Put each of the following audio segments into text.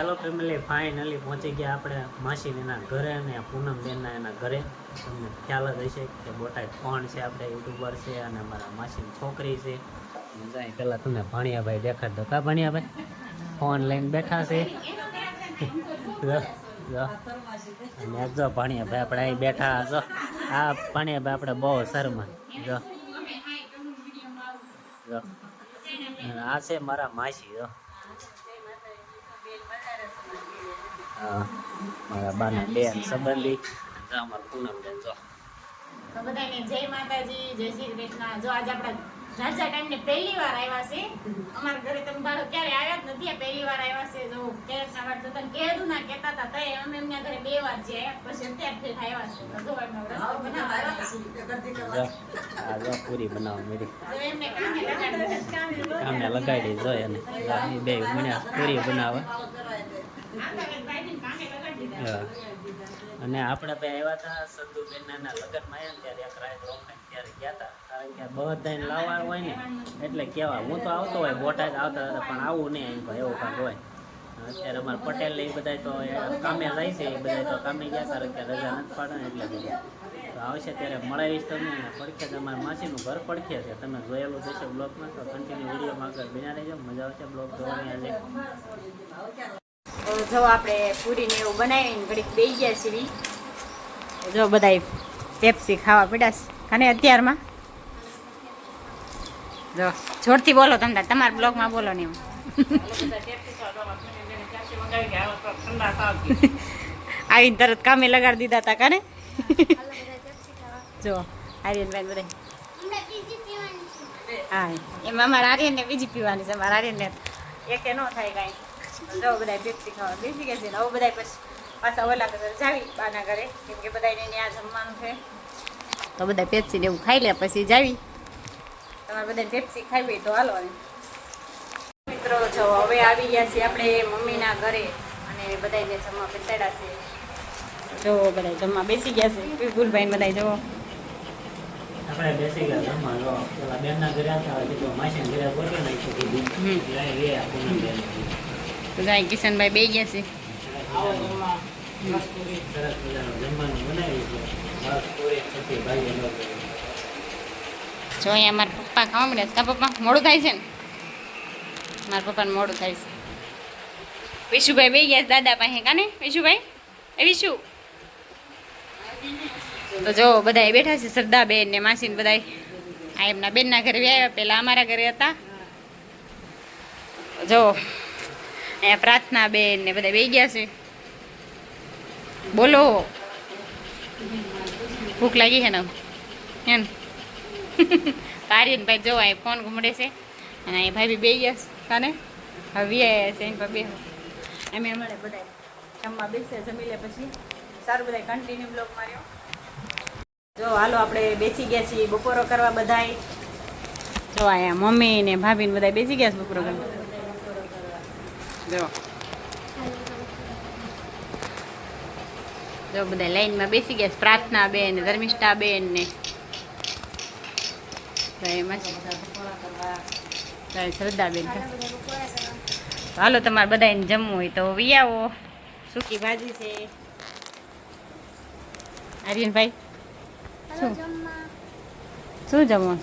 ચાલો family finally પહોંચી ગયા આપણે માસી એના ઘરે અને પૂનમ બેનના એના ઘરે. તમને ખ્યાલ જ હશે કે બોટાદ કોણ છે આપણે યુટ્યુબર છે અને અમારા માસીની છોકરી છે. જાય પહેલાં તમને ભાણિયાભાઈ દેખાડ દો કા ભાણિયાભાઈ? ફોન લઈને બેઠા છે. અને જો ભાણિયાભાઈ આપણે અહીં બેઠા જો, આ ભાણિયાભાઈ આપણે બહુ શર્મા. જો. આ છે મારા માસી, જો હા મારા બાના બેન સંબંધી. અમારા પૂનમ બેન જો તો બધાને જય માતાજી જય શ્રી કૃષ્ણ. જો આજે આપણા ઝાઝા ટાઈમ પહેલી વાર આવ્યા છે. અમારા ઘરે તમે બાળકો ક્યારે આવ્યા જ નથી પહેલી વાર આવ્યા છે. જો જોતા ને કેતા હતા તોય અમે એમના ઘરે બે વાર પછી અત્યારે આવ્યા છે. તો જો એમનો રસ્તો બનાવવા આવ્યા જો પૂરી બનાવવા મેરી એમને કામે લગાડી કામે લગાડી જો એ બે મને પૂરી બનાવે. અને આપણે બે આવ્યા હતા સંધુબેનના લગ્નમાં આવ્યા ત્યારે એક રાત ત્યારે ગયા હતા. કારણ લાવવા હોય ને, એટલે કેવા, હું તો આવતો હોય બોટાદ આવતા હતા, પણ આવું નહીં અહીં ભાઈ એવું કાંઈક હોય. અત્યારે અમારે પટેલ એ બધા તો કામે જાય છે, એ બધા તો કામે ગયા કારણ કે રજા નથી પાડે એટલે. તો આવશે ત્યારે મળાવીશ તમને અને પડખે જ અમારા માસીનું ઘર પડખે છે. તમે જોયેલું જશે બ્લોગમાં, તો કન્ટિન્યુ વિડીયોમાં આગળ બિના રહેજો. મજા આવશે બ્લોગ જોવાની આજે. જો આપણે પૂરીને એવું બનાવીને ઘડીક બેસી ગયા છીએ. જો બધા પેપ્સી ખાવા પડ્યા અને અત્યારમાં? જો, જોરથી બોલો તમને તમારા બ્લોગમાં બોલો ને એમ. આવીને તરત કામે લગાડી દીધા હતા કાને? જો, આર્યનભાઈ બધા હા, એમાં અમારા આર્યનને બીજી પીવાની છે, અમારા આર્યનને એકે ન થાય કાંઈ. જો બધા પેપ્સી ખાવા બેસી ગયા છે ને હવે બધા પછી પાછા ઓલા ઘરે જાવી બાના ઘરે. કેમ કે બધાને ત્યાં જમવાનું છે. તો બધા પેપ્સી ને એવું ખાઈ લે પછી જાવી. તમારે બધાને પેપ્સી ખાવી તો હાલો મિત્રો જો હવે આવી ગયા છીએ આપણે મમ્મીના ઘરે અને બધાને જમવા બેસાડ્યા છે. જો બધા જમવા બેસી ગયા છે. વિપુલભાઈ બધા જો આપણે બેસી ગયા જમવા જો. પેલા બેનના ઘરે આવતા હોય તો માસી ઘરે બોલી નાખી દીધી. એટલે એ આપણને તો જાય, કિશનભાઈ બે ગયા છે. જો અહીંયા મારા પપ્પા ખાવા મળ્યા તા પપ્પા મોડું થાય છે ને? મારા પપ્પાને મોડું થાય છે. વિશુભાઈ બે ગયા દાદા પાસે. કાને, વિશુભાઈ? એ વિશુ. તો જો બધા બેઠા છે શ્રદ્ધા બેન ને માસી ને બધા આ એમના બેનના ઘરે આવ્યા. પેલા અમારા ઘરે હતા. જો અહીંયા પ્રાર્થના બેન ને બધા બે ગયા છે. બોલો. ભૂખ લાગી છે ને? એમ. ભાઈ જો અહીં ફોન ઘૂમડે છે. અને અહીં ભાઈ બી બે ગયા છે. કાને? હવે છે, એની બે અમે અમારે બધા જમવા બેસે જમી લે પછી. સારું બધા કન્ટિન્યુ બ્લોગ માર્યો. જો હાલો આપણે બેસી ગયા છીએ બપોરો કરવા બધાય. જો અહીંયા મમ્મી ને ભાભી ને બધા બેસી ગયા છે બપોરો કરવા. જો જો બધા લાઈનમાં બેસી ગયા પ્રાર્થના બેન ધર્મિષ્ઠા બેન ને શ્રદ્ધાબેન હાલો તમારે બધાને જમવું હોય તો વિયાવો સૂકી ભાજી છે આર્યનભાઈ શું શું જમવું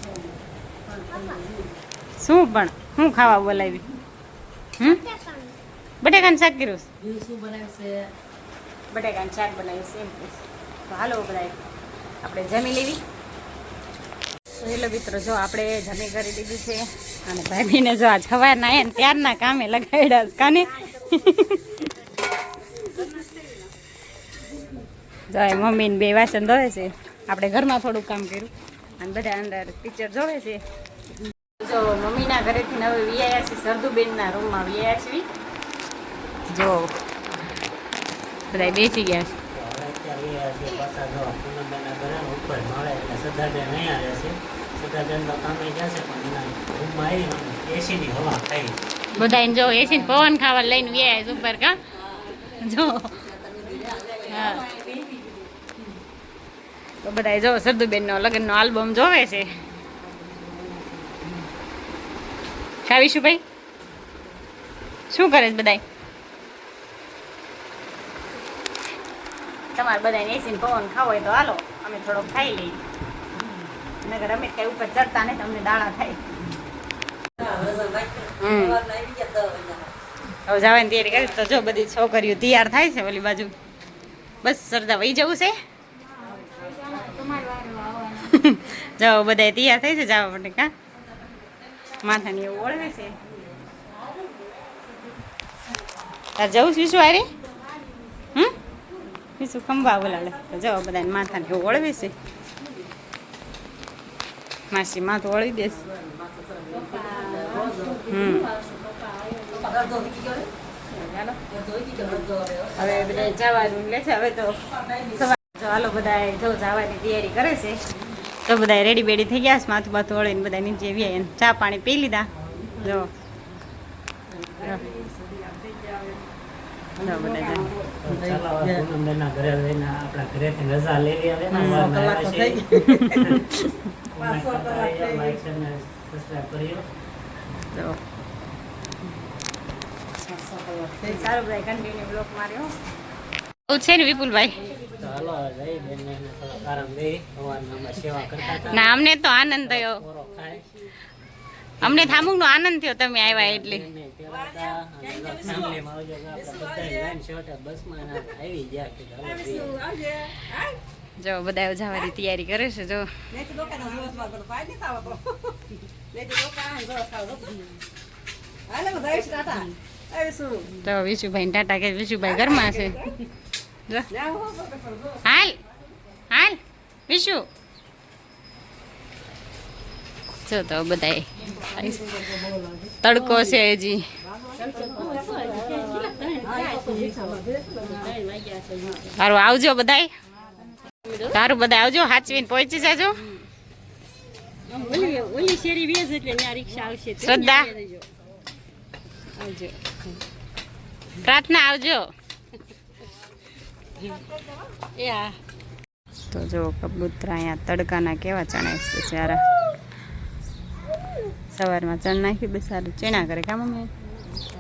શું પણ શું ખાવા બોલાવી હમ બટેકાનું શાક કર્યું છે? બટેકાનું શાક બનાવ્યું છે એમ તો હાલો બધા આપણે જમી લેવી. તો હેલો મિત્રો, જો આપણે જમી કરી દીધું છે અને ભાભીને જો આ સવારના ને ત્યારના કામે લગાડ્યા છે, કાને? જો એ મમ્મીને બે વાસણ ધોવે છે. આપણે ઘરમાં થોડું કામ કર્યું. અને બધા અંદર પિક્ચર જોવે છે. જો મમ્મીના ઘરેથી હવે વિયા છે સરદુબેનના રૂમમાં વિયા છીએ જો. બધા બેસી ગયા. છે પાછા જો એસી પવન ખાવા લઈને ગયા છે ઉપર કા. જો. હા. તો બધા જો સરદુબેનનો લગ્નનો આલ્બમ જોવે છે. ખાવીશું ભાઈ? શું કરે છે બધાય? તમારે બધાને એસીને પવન ખાવો હોય તો હાલો અમે થોડોક ખાઈ લઈએ. નગર અમે કઈ ઉપર ચડતા નહીં તમને દાણા થાય. હવે જવાની તૈયારી કરી તો જો બધી છોકરીઓ તૈયાર થાય છે ઓલી બાજુ. બસ સરદા વહી જવું છે. જાઓ બધા તૈયાર થઈ છે જવા માટે કા? માથાની એવું ઓળવે છે. જવું છું શું આરે બીજું ખંભા બોલાડે. તો જાઓ બધાને માથાને એવું ઓળવે છે. માસી માથું ઓળવી દેશે હમ. હવે બધા જવાનું લે છે. હવે તો ચાલો બધા જો જવાની તૈયારી કરે છે. તો બધા રેડી બેડી થઈ ગયા છે. માથું બાથું વળીને બધા નીચે એને ચા પાણી પી લીધા. જો. છે. ને વિપુલભાઈ. ના અમને તો આનંદ થયો. અમને થામુક અમને થામુકનો આનંદ થયો તમે આવ્યા એટલે. જો બધા જવાની તૈયારી કરે છે, જો. તો વિશુભાઈ ટાટા કે વિશુભાઈ ઘરમાં છે. હાલ હાલ, વિશુ. જો તો બધાય. તડકો છે હજી. સારું આવજો બધાય. સારું બધા આવજો, હાચવીને પહોંચી જાજો. પ્રાર્થના આવજો. તો જો કબૂતરા અહીંયા તડકાના કેવા ચણાય છે સારા સવારમાં ચણ નાખી બસ સારું ચણા કરે. કા મમ્મી?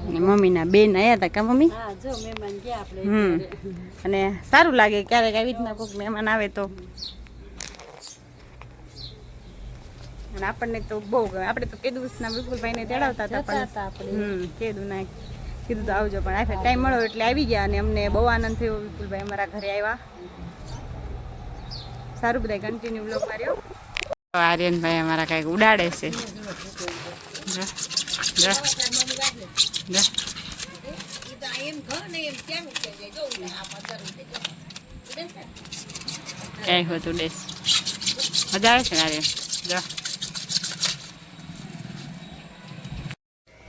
અને મમ્મીના બેન આવ્યા હતા કા મમ્મી? હમ. અને સારું લાગે ક્યારેક આવી રીતના કોઈક મહેમાન આવે તો. અને આપણને તો બહુ ગમે. આપણે તો કેદુસના વિપુલભાઈને તેડાવતા હતા પણ કેદુ ના કીધું તો આવજો પણ આખે ટાઈમ મળ્યો એટલે આવી ગયા અને અમને બહુ આનંદ થયો. વિપુલભાઈ અમારા ઘરે આવ્યા. સારું બધા કન્ટિન્યુ બ્લોગ માર્યો. આર્યનભાઈ અમારા કાંઈક ઉડાડે છે. ક્યાંય હોતું ડેસ. મજા આવે છે આર્યન?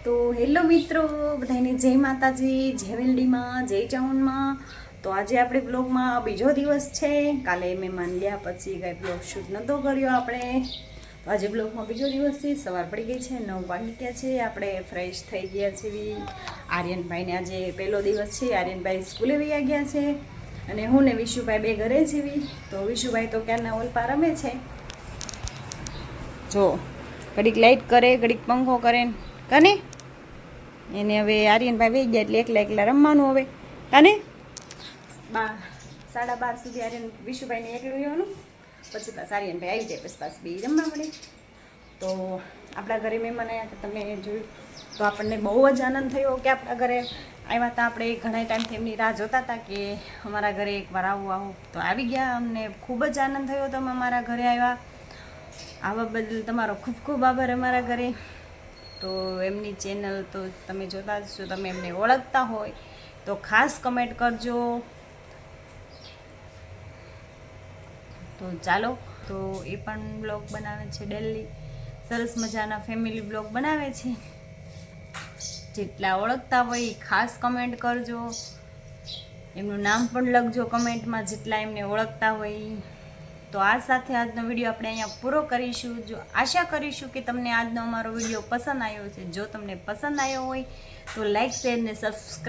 તો હેલો મિત્રો બધાને જય માતાજી, જય વેલડીમાં, જય ચાઉનમાં. તો આજે આપણે બ્લોગમાં બીજો દિવસ છે. કાલે મહેમાન લ્યા, પછી કાંઈ બ્લોગ શૂટ નહોતો કર્યો આપણે. તો આજે બ્લોગમાં બીજો દિવસ છે. સવાર પડી ગઈ છે, નવ વાગી ગયા છે આપણે ફ્રેશ થઈ ગયા છે એવી આર્યનભાઈને આજે પહેલો દિવસ છે. આર્યનભાઈ સ્કૂલે વૈયા ગયા છે. અને હું ને વિશુભાઈ બે ઘરે જેવી તો વિશુભાઈ તો ક્યારના ઓલપા રમે છે. જો, ઘડીક લાઇટ કરે, ઘડીક પંખો કરે. કને? એને હવે આર્યનભાઈ વહી ગયા એટલે એકલા એકલા રમવાનું હવે. કને? બા સાડા બાર સુધી આર્યન વિશુભાઈને એકલું રહેવાનું. પછી પાછા આર્યનભાઈ આવી જાય, પછી પાસ બે રમવા મળે. તો આપણા ઘરે મહેમાન આવ્યા હતા તમે જોયું, તો આપણને બહુ જ આનંદ થયો કે આપણા ઘરે આવ્યા હતા આપણે ઘણા ટાઈમથી એમની રાહ જોતા હતા કે અમારા ઘરે એકવાર આવું આવું. તો આવી ગયા, અમને ખૂબ જ આનંદ થયો તમે અમારા ઘરે આવ્યા આવા બદલ તમારો ખૂબ ખૂબ આભાર અમારા ઘરે. તો એમની ચેનલ તો તમે જોતા જ છો તમે એમને ઓળખતા હોય. તો ખાસ કમેન્ટ કરજો. તો ચાલો, તો એ પણ બ્લોગ બનાવે છે ડેલી. સરસ મજાના ફેમિલી બ્લોગ બનાવે છે. જેટલા ઓળખતા હોય ખાસ કમેન્ટ કરજો. એમનું નામ પણ લખજો કમેન્ટમાં જેટલા એમને ઓળખતા હોય. તો આ સાથે આજનો વીડિયો આપણે અહીંયા પૂરો કરીશું. જો આશા કરીશું કે તમને આજનો અમારો વીડિયો પસંદ આવ્યો છે જો તમને પસંદ આવ્યો હોય, તો લાઈક શેર ને સબસ્ક્રાઈબ